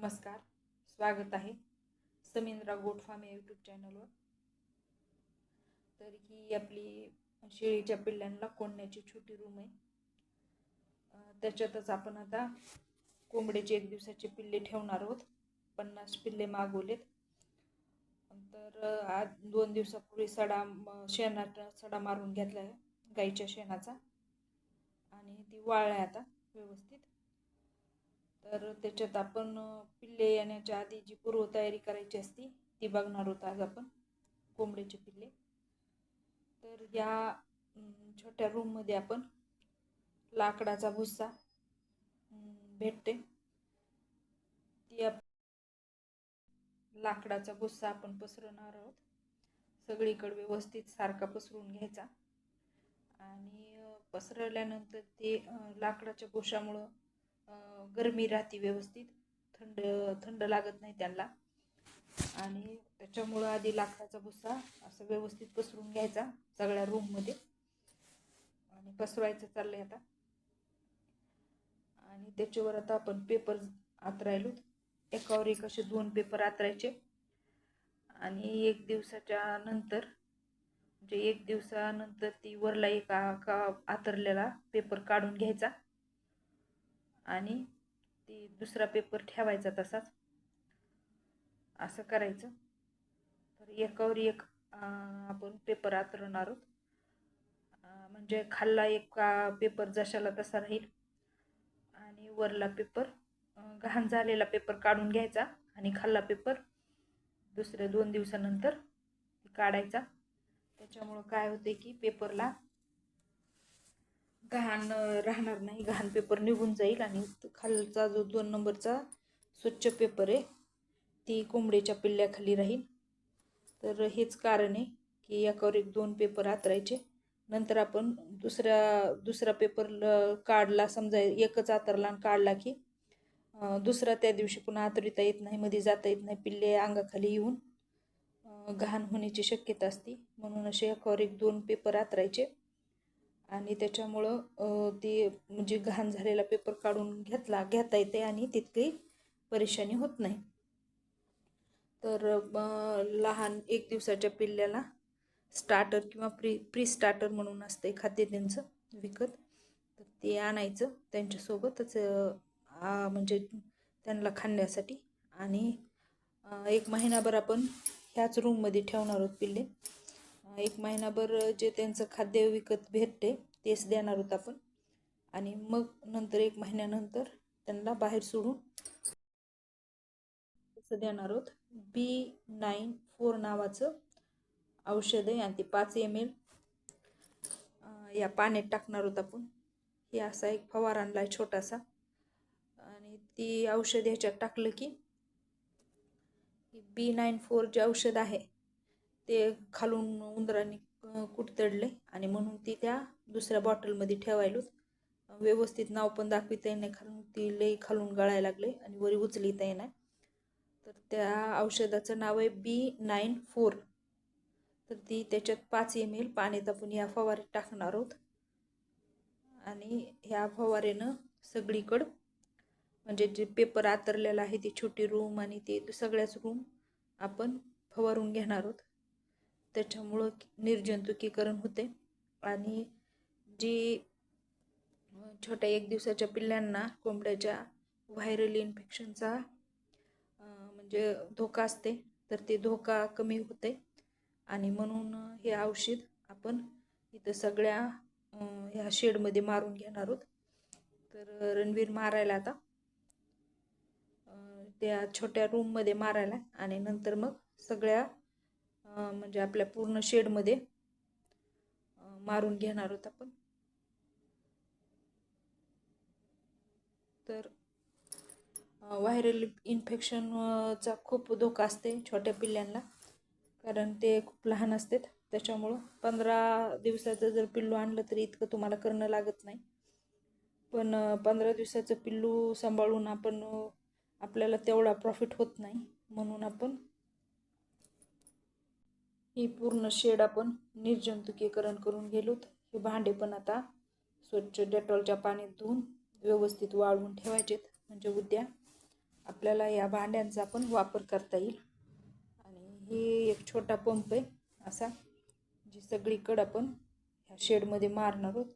नमस्कार स्वागत आहे समिंद्रा गोट या यूट्यूब चॅनलवर तर ही आपली शेळीच्या पिल्ल्यांना कोंडण्याची छोटी रूम आहे. त्याच्यातच आपण आता कोंबड्याचे एक दिवसाचे पिल्ले ठेवणार आहोत. पन्नास पिल्ले मागवलेत. तर आज दोन दिवसापूर्वी सडा म- शेणाचा सडा मारून घेतला आहे गाईच्या शेणाचा. आणि ती वाळल्या आता व्यवस्थित. तर त्याच्यात आपण पिल्ले येण्याच्या आधी जी पूर्वतयारी करायची असती ती बघणार आहोत आज आपण कोंबड्याचे पिल्ले. तर या छोट्या रूममध्ये आपण लाकडाचा भुस्सा भेटते. ती आप लाकडाचा भुस्सा आपण पसरवणार आहोत. सगळीकडे व्यवस्थित सारखा पसरून घ्यायचा. आणि पसरवल्यानंतर ते लाकडाच्या भुशामुळं गरमी राहते व्यवस्थित. थंड थंड लागत नाही त्यांना. आणि त्याच्यामुळं आधी लाकडाचा भुस्सा असं व्यवस्थित पसरून घ्यायचा सगळ्या रूममध्ये आणि पसरवायचं चाललंय आता. आणि त्याच्यावर आता आपण पेपर आतरायलो. एकावर एक असे दोन पेपर आतरायचे. आणि एक दिवसाच्या नंतर म्हणजे एक दिवसानंतर ती वरला एक का आतरलेला पेपर काढून घ्यायचा. आणि ती दुसरा पेपर ठेवायचा तसाच. असं करायचं. तर एकावर एक आपण पेपर आतरणार आहोत. म्हणजे खाल्ला एक का पेपर जशाला तसा राहील. आणि वरला पेपर घाण झालेला पेपर काढून घ्यायचा आणि खाल्ला पेपर दुसऱ्या दोन दिवसानंतर काढायचा. त्याच्यामुळं काय होते की पेपरला घाण राहणार नाही घाण पेपर निघून जाईल आणि खालचा जो दोन नंबरचा स्वच्छ पेपर आहे ती कोंबडीच्या पिल्ल्याखाली राहील. तर हेच कारण आहे की एकावर एक दोन पेपर आतरायचे. नंतर आपण दुसऱ्या दुसरा पेपर ल- काढला समजा एकच आतरला आणि काढला की दुसरा त्या दिवशी पुन्हा आतरिता येत नाही मध्ये जाता येत नाही पिल्ले अंगाखाली येऊन घाण होण्याची शक्यता असते. म्हणून असे एकावर एक दोन पेपर आतरायचे. आणि त्याच्यामुळं ते म्हणजे घाण झालेला पेपर काढून घेतला घेता येते आणि तितकी परेशानी होत नाही. तर लहान एक दिवसाच्या पिल्ल्याला स्टार्टर किंवा प्री प्री स्टार्टर म्हणून असते खाद्य त्यांचं विकत. तर ते आणायचं त्यांच्यासोबतच म्हणजे त्यांना खाण्यासाठी. आणि एक महिनाभर आपण ह्याच रूममध्ये ठेवणार आहोत पिल्ले. एक महिनाभर जे त्यांचं खाद्य विकत भेटते तेच देणार आहोत आपण. आणि मग नंतर एक महिन्यानंतर त्यांना बाहेर सोडून असं देणार आहोत. बी नाईन फोर नावाचं औषध आहे आणि ते पाच एम एल या पाण्यात टाकणार आहोत आपण. हे असा एक फवार आणला आहे छोटासा. आणि ती औषध ह्याच्यात टाकलं की बी नाईन फोर जे औषध आहे ते खालून उंदरांनी कुटतडले आणि म्हणून ती त्या दुसऱ्या बॉटलमध्ये ठेवायलो व्यवस्थित नाव पण दाखविता येणार खालून ती लई खालून गळायला लागले आणि वरी उचलिता येणार तर त्या औषधाचं नाव आहे बी नाईन फोर. तर ती त्याच्यात पाच एम एल पाण्यात आपण या फवारीत टाकणार आहोत. आणि ह्या फवारेनं सगळीकडं म्हणजे जे पेपर आतरलेला आहे ती छोटी रूम आणि ते सगळ्याच रूम आपण फवारून घेणार आहोत. त्याच्यामुळं निर्जंतुकीकरण होते. आणि जी छोट्या एक दिवसाच्या पिल्लांना कोंबड्याच्या व्हायरल इन्फेक्शनचा म्हणजे धोका असते तर ते धोका कमी होते. आणि म्हणून हे औषध आपण इथं सगळ्या ह्या शेडमध्ये मारून घेणार आहोत. तर रणवीर मारायला आता. त्या छोट्या रूममध्ये मारायला आणि नंतर मग सगळ्या म्हणजे आपल्या पूर्ण शेडमध्ये मारून घेणार आहोत आपण. तर व्हायरल इन्फेक्शनचा खूप धोका असते छोट्या पिल्ल्यांना कारण ते खूप लहान असतात. त्याच्यामुळं पंधरा दिवसाचं जर पिल्लू आणलं तरी इतकं तुम्हाला करणं लागत नाही. पण पंधरा दिवसाचं पिल्लू सांभाळून आपण आपल्याला तेवढा प्रॉफिट होत नाही म्हणून आपण ही पूर्ण शेड आपण निर्जंतुकीकरण करून गेलोत हे भांडे पण आता स्वच्छ डेटॉलच्या पाण्यात धुवून व्यवस्थित वाळवून ठेवायचेत. म्हणजे उद्या आपल्याला या भांड्यांचा पण वापर करता येईल. आणि हे एक छोटा पंप आहे असा जी सगळीकडं आपण ह्या शेडमध्ये मारणार आहोत.